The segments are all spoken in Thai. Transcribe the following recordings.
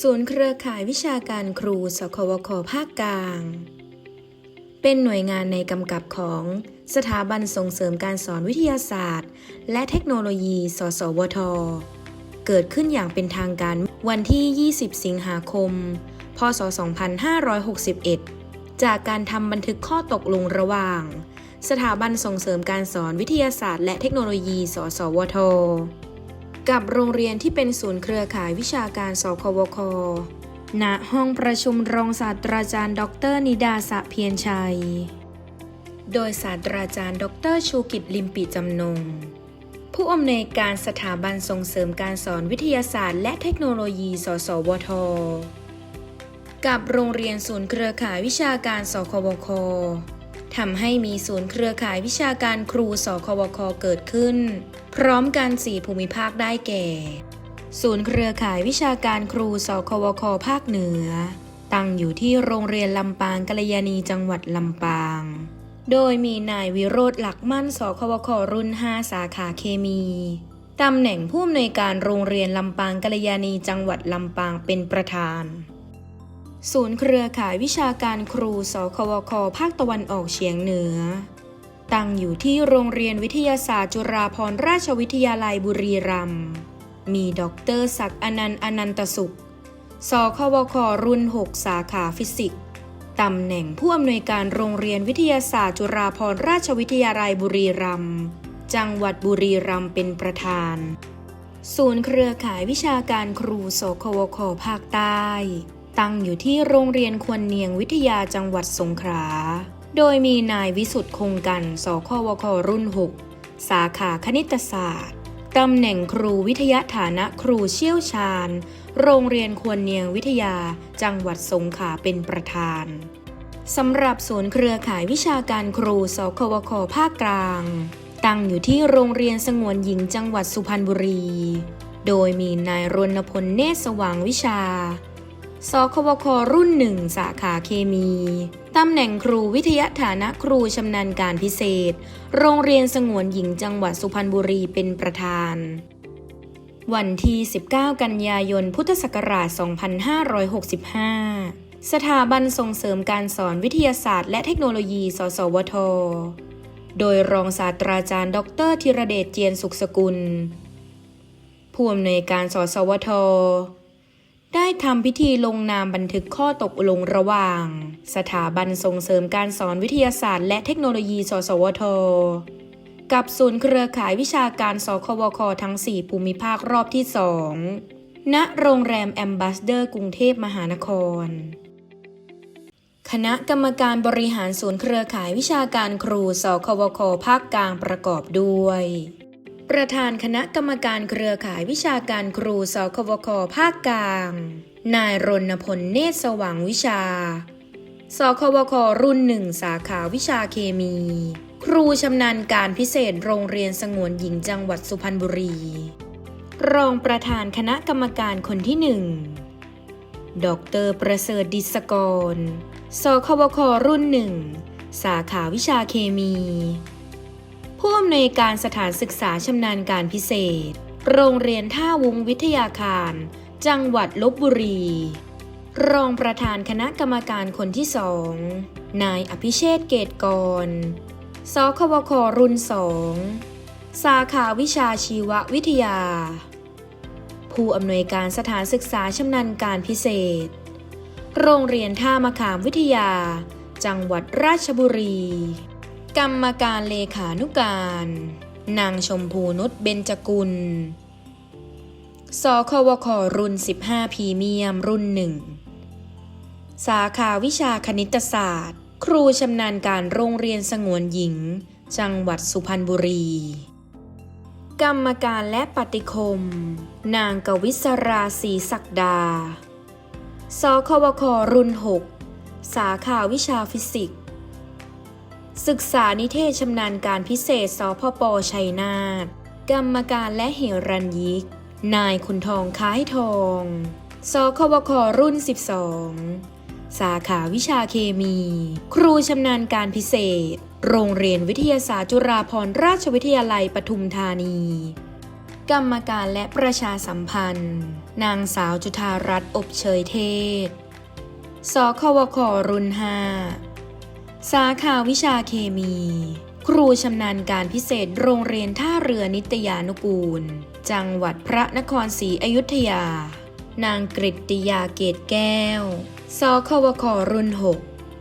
ศูนย์เครือข่ายวิชาการครูสควคภาคกลาง เป็นหน่วยงานในกำกับของสถาบันส่งเสริมการสอนวิทยาศาสตร์ และเทคโนโลยี สสวท เกิดขึ้นอย่างเป็นทางการวันที่ 20 สิงหาคม พศ 2561 จากการทำบันทึกข้อตกลงระหว่าง สถาบันส่งเสริมการสอนวิทยาศาสตร์ และเทคโนโลยี สสวท กับโรงเรียนที่เป็นศูนย์เครือข่ายวิชาการสควคณ ห้องประชุมรองศาสตราจารย์ ดร นิดาสะเพียรชัย โดยศาสตราจารย์ ดร ชูกิจลิมปิจำนง ผู้อำนวยการสถาบันส่งเสริมการสอนวิทยาศาสตร์ และเทคโนโลยี สสวท กับโรงเรียนศูนย์เครือข่ายวิชาการสควค ทำให้มีศูนย์เครือข่ายวิชาการครูสควคเกิดขึ้น พร้อมกันสี่ภูมิภาคได้แก่ ศูนย์เครือข่ายวิชาการครูสควคภาคเหนือ ตั้งอยู่ที่โรงเรียนลำปางกัลยาณีจังหวัดลำปาง โดยมีนายวิโรธหลักมั่นสควครุ่น 5 สาขาเคมีตำแหน่งผู้อำนวยการโรงเรียนลำปางกัลยาณีจังหวัดลำปางเป็นประธาน ศูนย์เครือข่ายวิชาการครูสควคภาคตะวันออกเฉียงเหนือ ตั้งอยู่ที่โรงเรียนวิทยาศาสตร์จุฬาภรณราชวิทยาลัยบุรีรัมย์ มีดรศักดิ์อนันต์อนันตสุข สควครุ่น 6 สาขาฟิสิกส์ ตำแหน่งผู้อำนวยการโรงเรียนวิทยาศาสตร์จุฬาภรณราชวิทยาลัยบุรีรัมย์ จังหวัดบุรีรัมย์เป็นประธาน ศูนย์เครือข่ายวิชาการครูสควคภาคใต้ ตั้งอยู่ที่โรงเรียนควรเนียงวิทยาจังหวัดสงขลา โดยมีนายวิสุทธ์คงกัน สควครุ่น 6 สาขาคณิตศาสตร์ ตำแหน่งครูวิทยาฐานะครูเชี่ยวชาญ โรงเรียนควรเนียงวิทยาจังหวัดสงขลาเป็นประธานสำหรับศูนย์เครือข่ายวิชาการครู สควคภาคกลาง ตั้งอยู่ที่โรงเรียนสงวนหญิงจังหวัดสุพรรณบุรี โดยมีนายรณพลเนตรสว่างวิชา สควครุ่นหนึ่งสาขาเคมีตำแหน่งครูวิทยาฐานะครูชำนาญการพิเศษ โรงเรียนสงวนหญิงจังหวัดสุพรรณบุรีเป็นประธาน วันที่ 19 กันยายน พุทธศักราช 2565 สถาบันส่งเสริมการสอนวิทยาศาสตร์และเทคโนโลยี สสวท โดยรองศาสตราจารย์ ดรธีรเดชเจียนสุขสกุล ผู้อำนวยการสสวท ได้ทำพิธีลงนามบันทึกข้อตกลงระหว่าง สถาบันส่งเสริมการสอนวิทยาศาสตร์และเทคโนโลยี สสวท กับศูนย์เครือข่ายวิชาการสควคทั้ง 4 ภูมิภาครอบที่ 2 ณ โรงแรมแอมบาสเดอร์กรุงเทพมหานคร คณะกรรมการบริหารศูนย์เครือข่ายวิชาการครู สควคภาคกลางประกอบด้วย ประธานคณะกรรมการเครือข่ายวิชาการครูสควคภาคกลาง นายรณพลเนตรสว่างวิชา สควครุ่นหนึ่งสาขาวิชาเคมี ครูชำนาญการพิเศษโรงเรียนสงวนหญิงจังหวัดสุพรรณบุรี รองประธานคณะกรรมการคนที่หนึ่งดรประเสริฐดิษกร สควครุ่นหนึ่ง สาขาวิชาเคมี ผู้อำนวยการสถานศึกษาชำนาญการพิเศษ โรงเรียนท่าวุ้งวิทยาคาร จังหวัดลบบุรี รองประธานคณะกรรมการคนที่สอง นายอภิเชษเกตกรสควครุ่นสอง สาขาวิชาชีววิทยา ผู้อำนวยการสถานศึกษาชำนาญการพิเศษ โรงเรียนท่ามะขามวิทยา จังหวัดราชบุรี กรรมการเลขานุการ นางชมพูนุชเบญจกุล สควครุ่น 15 พรีเมียมรุ่นหนึ่ง สาขาวิชาคณิตศาสตร์ ครูชำนาญการโรงเรียนสงวนหญิง จังหวัดสุพรรณบุรี กรรมการและปฏิคม นางกวิศราศรีศักดา สควครุ่น 6 สาขาวิชาฟิสิกส์ ศึกษานิเทศชำนาญการพิเศษสพปชัยนาทกรรมการและเหรัญยิก นายคุณทองค้ายทองสควครุ่น 12 สาขาวิชาเคมี ครูชำนาญการพิเศษ โรงเรียนวิทยาศาสตร์จุฬาภรณราชวิทยาลัยปทุมธานี กรรมการและประชาสัมพันธ์ นางสาวจุธารัตน์อบเชยเทศ สควครุ่น 5 สาขาวิชาเคมี ครูชำนาญการพิเศษโรงเรียนท่าเรือนิตยานุกูล จังหวัดพระนครศรีอยุธยา นางกฤตติยาเกตแก้วสควครุ่น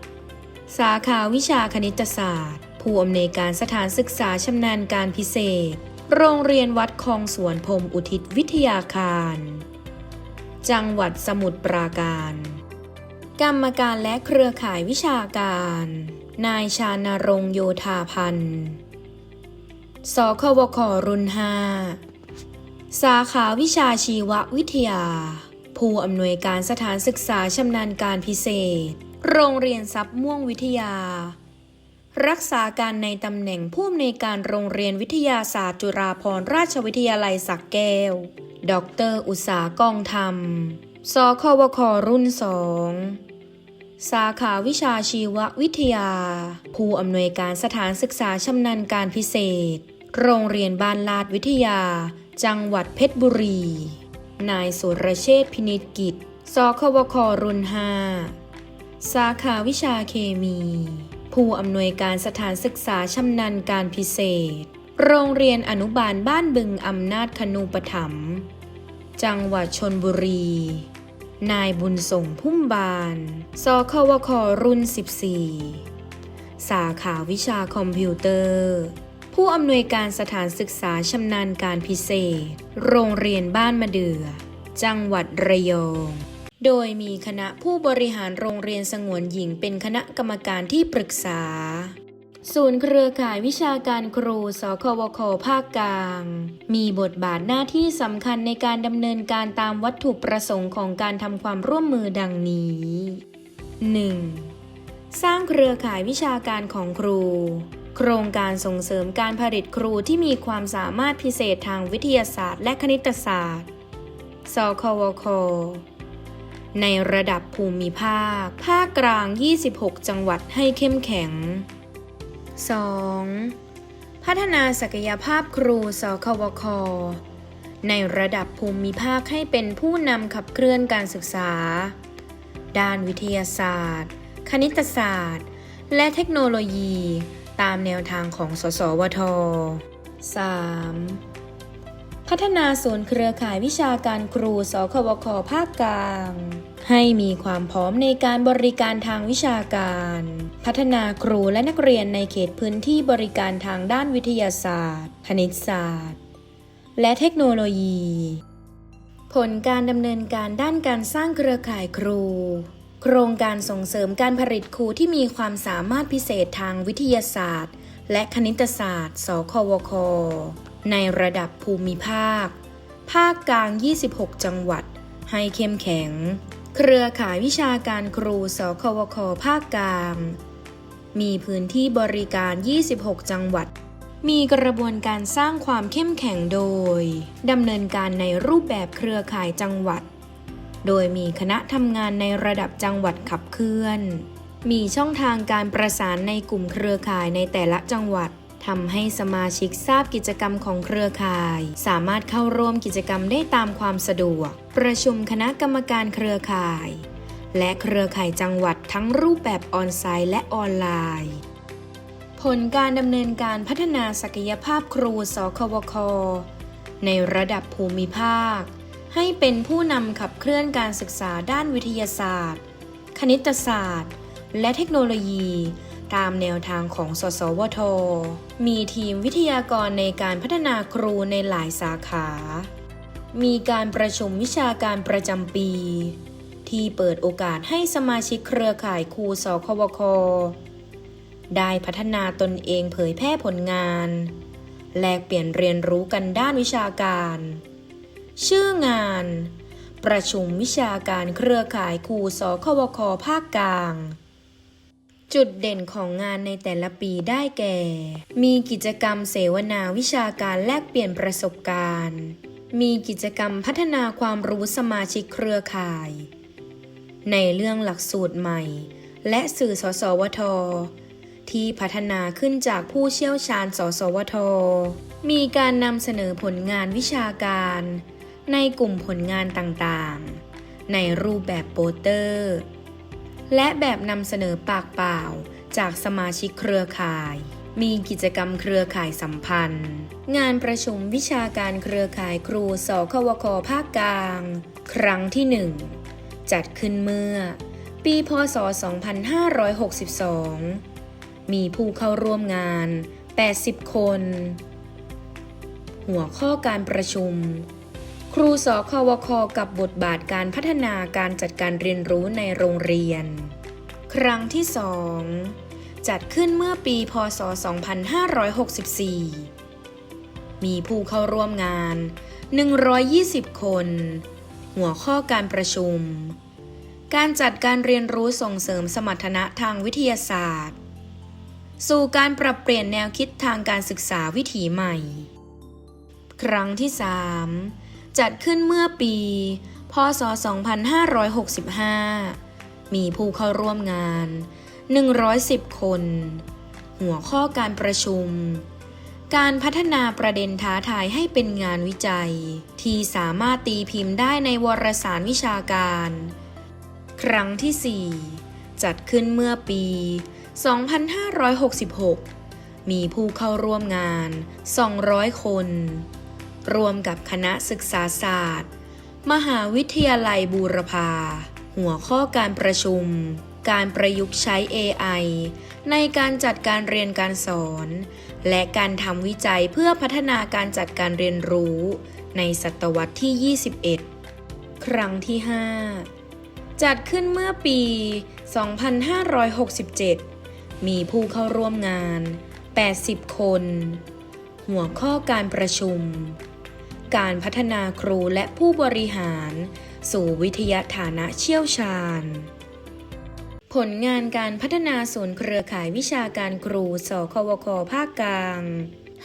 6 สาขาวิชาคณิตศาสตร์ ผู้อำนวยการสถานศึกษาชำนาญการพิเศษ โรงเรียนวัดคลองสวนพรมอุทิศวิทยาคาร จังหวัดสมุทรปราการ กรรมการและเครือข่ายวิชาการ นายชานรงค์โยธาพันธ์ สควครุ่น5สาขาวิชาชีววิทยา ผู้อำนวยการสถานศึกษาชำนาญการพิเศษ โรงเรียนทรัพย์ม่วงวิทยา รักษาการในตำแหน่งผู้อำนวยการโรงเรียนวิทยาศาสตร์จุฬาภรณราชวิทยาลัยสักแก้ว ดร อุตสากองธรรม สควครุ่น2 สาขาวิชาชีววิทยา ผู้อำนวยการสถานศึกษาชำนาญการพิเศษ โรงเรียนบ้านลาดวิทยา จังหวัดเพชรบุรี นายสุรเชษฐ์พินิจกิจสควครุ่น5สาขาวิชาเคมี ผู้อำนวยการสถานศึกษาชำนาญการพิเศษ โรงเรียนอนุบาลบ้านบึงอำนาจคณูปถัมภ์จังหวัดชนบุรี นายบุญส่งพุ่มบาน สควครุ่น 14 สาขาวิชาคอมพิวเตอร์ ผู้อำนวยการสถานศึกษาชำนาญการพิเศษ โรงเรียนบ้านมะเดือ จังหวัดระยอง โดยมีคณะผู้บริหารโรงเรียนสงวนหญิงเป็นคณะกรรมการที่ปรึกษา ศูนย์เครือข่ายวิชาการครู สควคภาคกลาง มีบทบาทหน้าที่สำคัญในการดำเนินการตามวัตถุประสงค์ของการทำความร่วมมือดังนี้ 1. สร้างเครือข่ายวิชาการของครู โครงการส่งเสริมการผลิตครูที่มีความสามารถพิเศษทางวิทยาศาสตร์ และคณิตศาสตร์ สควคในระดับภูมิภาค ภาคกลาง 26 จังหวัดให้เข้มแข็ง 2. พัฒนาศักยภาพครูสควคในระดับภูมิภาคให้เป็นผู้นำขับเคลื่อนการศึกษา ด้านวิทยาศาสตร์ คณิตศาสตร์ และเทคโนโลยี ตามแนวทางของสสวท 3. พัฒนาศูนย์เครือข่ายวิชาการครูสควคภาคกลาง ให้มีความพร้อมในการบริการทางวิชาการ พัฒนาครูและนักเรียนในเขตพื้นที่บริการทางด้านวิทยาศาสตร์ คณิตศาสตร์ และเทคโนโลยี ผลการดำเนินการด้านการสร้างเครือข่ายครู โครงการส่งเสริมการผลิตครูที่มีความสามารถพิเศษทางวิทยาศาสตร์ และคณิตศาสตร์ สควค ในระดับภูมิภาค ภาคกลาง 26 จังหวัด ให้เข้มแข็ง เครือข่ายวิชาการครูสควคภาคกลาง มีพื้นที่บริการ 26 จังหวัด มีกระบวนการสร้างความเข้มแข็งโดยดำเนินการในรูปแบบเครือข่ายจังหวัด โดยมีคณะทำงานในระดับจังหวัดขับเคลื่อน มีช่องทางการประสานในกลุ่มเครือข่ายในแต่ละจังหวัด ทำให้สมาชิกทราบกิจกรรมของเครือข่าย สามารถเข้าร่วมกิจกรรมได้ตามความสะดวก ประชุมคณะกรรมการเครือข่าย และเครือข่ายจังหวัดทั้งรูปแบบออนไซต์และออนไลน์ ผลการดำเนินการพัฒนาศักยภาพครูสควคในระดับภูมิภาค ให้เป็นผู้นำขับเคลื่อนการศึกษาด้านวิทยาศาสตร์ คณิตศาสตร์ และเทคโนโลยี ตามแนวทางของสสวท มีทีมวิทยากรในการพัฒนาครูในหลายสาขา มีการประชุมวิชาการประจำปี ที่เปิดโอกาสให้สมาชิกเครือข่ายครูสควค ได้พัฒนาตนเองเผยแพร่ผลงาน แลกเปลี่ยนเรียนรู้กันด้านวิชาการ ชื่องาน ประชุมวิชาการเครือข่ายครูสควค ภาคกลาง จุดเด่นของงานในแต่ละปีได้แก่ มีกิจกรรมเสวนาวิชาการแลกเปลี่ยนประสบการณ์ มีกิจกรรมพัฒนาความรู้สมาชิกเครือข่าย ในเรื่องหลักสูตรใหม่ และสื่อสสวท ที่พัฒนาขึ้นจากผู้เชี่ยวชาญสสวท มีการนำเสนอผลงานวิชาการ ในกลุ่มผลงานต่างๆ ในรูปแบบโปสเตอร์ และแบบนำเสนอปากเปล่า จากสมาชิกเครือข่าย มีกิจกรรมเครือข่ายสัมพันธ์ งานประชุมวิชาการเครือข่ายครูสควคภาคกลาง ครั้งที่ 1 จัดขึ้นเมื่อ ปีพศ 2562 มีผู้เข้าร่วมงาน 80 คน หัวข้อการประชุม ครูสควคกับบทบาทการพัฒนาการจัดการเรียนรู้ในโรงเรียน ครั้งที่สองจัดขึ้นเมื่อปีพศ 2564 มีผู้เข้าร่วมงาน 120 คน หัวข้อการประชุม การจัดการเรียนรู้ส่งเสริมสมรรถนะทางวิทยาศาสตร์ สู่การปรับเปลี่ยนแนวคิดทางการศึกษาวิถีใหม่ ครั้งที่ 3 จัดขึ้นเมื่อปี พศ 2565 มีผู้เข้าร่วมงาน 110 คน หัวข้อการประชุม การพัฒนาประเด็นท้าทายให้เป็นงานวิจัย ที่สามารถตีพิมพ์ได้ในวารสารวิชาการ ครั้งที่ 4 จัดขึ้นเมื่อปี 2566 มีผู้เข้าร่วมงาน 200 คน รวมกับคณะศึกษาศาสตร์ มหาวิทยาลัยบูรพา หัวข้อการประชุม การประยุกต์ใช้ AI ในการจัดการเรียนการสอน และการทำวิจัยเพื่อพัฒนาการจัดการเรียนรู้ ในศตวรรษที่ 21 ครั้งที่ 5 จัดขึ้นเมื่อปี 2567 มีผู้เข้าร่วมงาน 80 คน หัวข้อการประชุม การพัฒนาครูและผู้บริหาร สู่วิทยาฐานะเชี่ยวชาญ ผลงานการพัฒนาศูนย์เครือข่ายวิชาการครู สควคภาคกลาง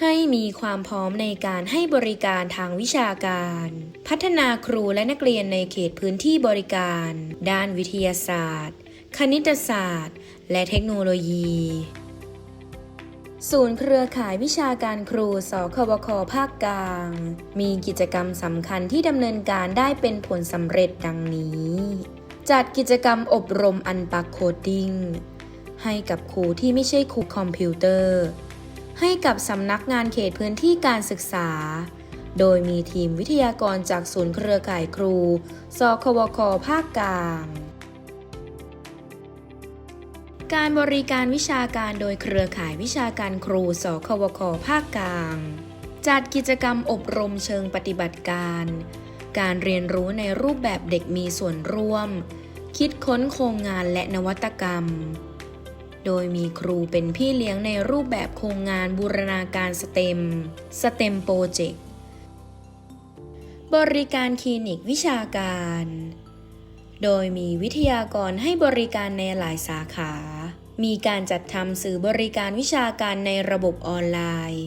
ให้มีความพร้อมในการให้บริการทางวิชาการ พัฒนาครูและนักเรียนในเขตพื้นที่บริการ ด้านวิทยาศาสตร์ คณิตศาสตร์ และเทคโนโลยี ศูนย์เครือข่ายวิชาการครู สควคภาคกลาง มีกิจกรรมสำคัญที่ดำเนินการได้เป็นผลสำเร็จดังนี้ จัดกิจกรรมอบรมอันปักโคดดิ้ง ให้กับครูที่ไม่ใช่ครูคอมพิวเตอร์ ให้กับสำนักงานเขตพื้นที่การศึกษา โดยมีทีมวิทยากรจากศูนย์เครือข่ายครู สควค ภาคกลาง การบริการวิชาการโดยเครือข่ายวิชาการครู สควคภาคกลาง จัดกิจกรรมอบรมเชิงปฏิบัติการ การเรียนรู้ในรูปแบบเด็กมีส่วนร่วม คิดค้นโครงงานและนวัตกรรม โดยมีครูเป็นพี่เลี้ยงในรูปแบบโครงงานบูรณาการสเต็มสเต็มโปรเจกต์ บริการคลินิกวิชาการโดยมีวิทยากรให้บริการในหลายสาขา มีการจัดทำสื่อบริการวิชาการในระบบออนไลน์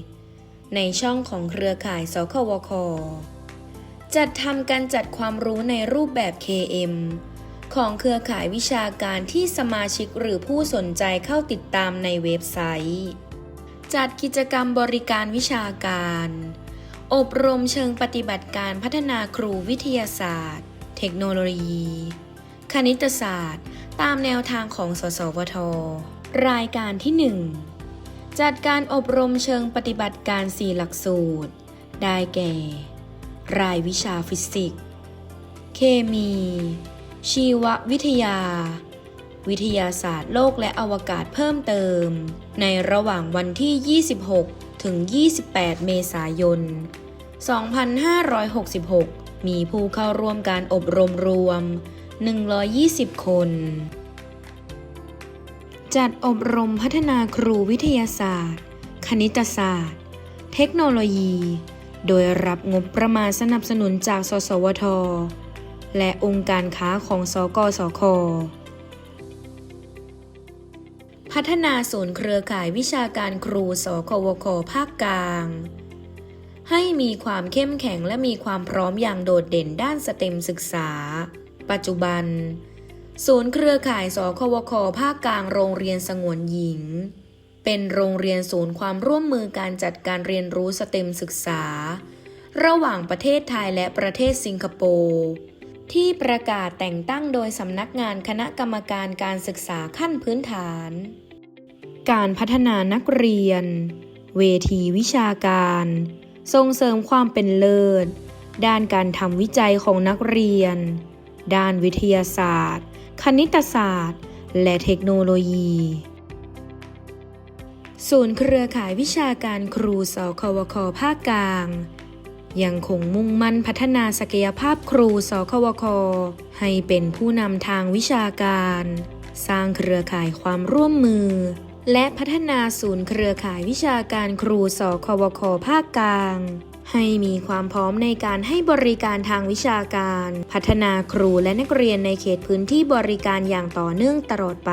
ในช่องของเครือข่ายสควค จัดทำการจัดความรู้ในรูปแบบ KM ของเครือข่ายวิชาการที่สมาชิกหรือผู้สนใจเข้าติดตามในเว็บไซต์ จัดกิจกรรมบริการวิชาการ อบรมเชิงปฏิบัติการพัฒนาครูวิทยาศาสตร์ เทคโนโลยี คณิตศาสตร์ ตามแนวทางของ สสวท รายการที่ 1 จัดการอบรมเชิงปฏิบัติการ 4 หลักสูตร ได้แก่ รายวิชาฟิสิกส์ เคมี ชีววิทยา วิทยาศาสตร์โลกและอวกาศเพิ่มเติม ในระหว่างวันที่ 26 ถึง 28 เมษายน 2566 มีผู้เข้าร่วมการอบรมรวม 120 คน จัดอบรมพัฒนาครูวิทยาศาสตร์ คณิตศาสตร์ เทคโนโลยี โดยรับงบประมาณสนับสนุนจาก สสวท และองค์การค้าของสกสค พัฒนาศูนย์เครือข่ายวิชาการครู สควค ภาคกลางให้มีความเข้มแข็งและมีความพร้อมอย่างโดดเด่นด้านสเต็มศึกษา ปัจจุบัน ศูนย์เครือข่ายสควคภาคกลางโรงเรียนสงวนหญิง เป็นโรงเรียนศูนย์ความร่วมมือการจัดการเรียนรู้สเต็มศึกษา ระหว่างประเทศไทยและประเทศสิงคโปร์ที่ประกาศแต่งตั้งโดยสำนักงานคณะกรรมการการศึกษาขั้นพื้นฐาน การพัฒนานักเรียน เวทีวิชาการ ส่งเสริมความเป็นเลิศ ด้านการทำวิจัยของนักเรียน ด้านวิทยาศาสตร์ คณิตศาสตร์ และเทคโนโลยี ศูนย์เครือข่ายวิชาการครูสควคภาคกลาง ยังคงมุ่งมั่นพัฒนาศักยภาพครูสควคให้เป็นผู้นำทางวิชาการ สร้างเครือข่ายความร่วมมือ และพัฒนาศูนย์เครือข่ายวิชาการครูสควคภาคกลาง ให้มีความพร้อมในการให้บริการทางวิชาการ พัฒนาครูและนักเรียนในเขตพื้นที่บริการอย่างต่อเนื่องตลอดไป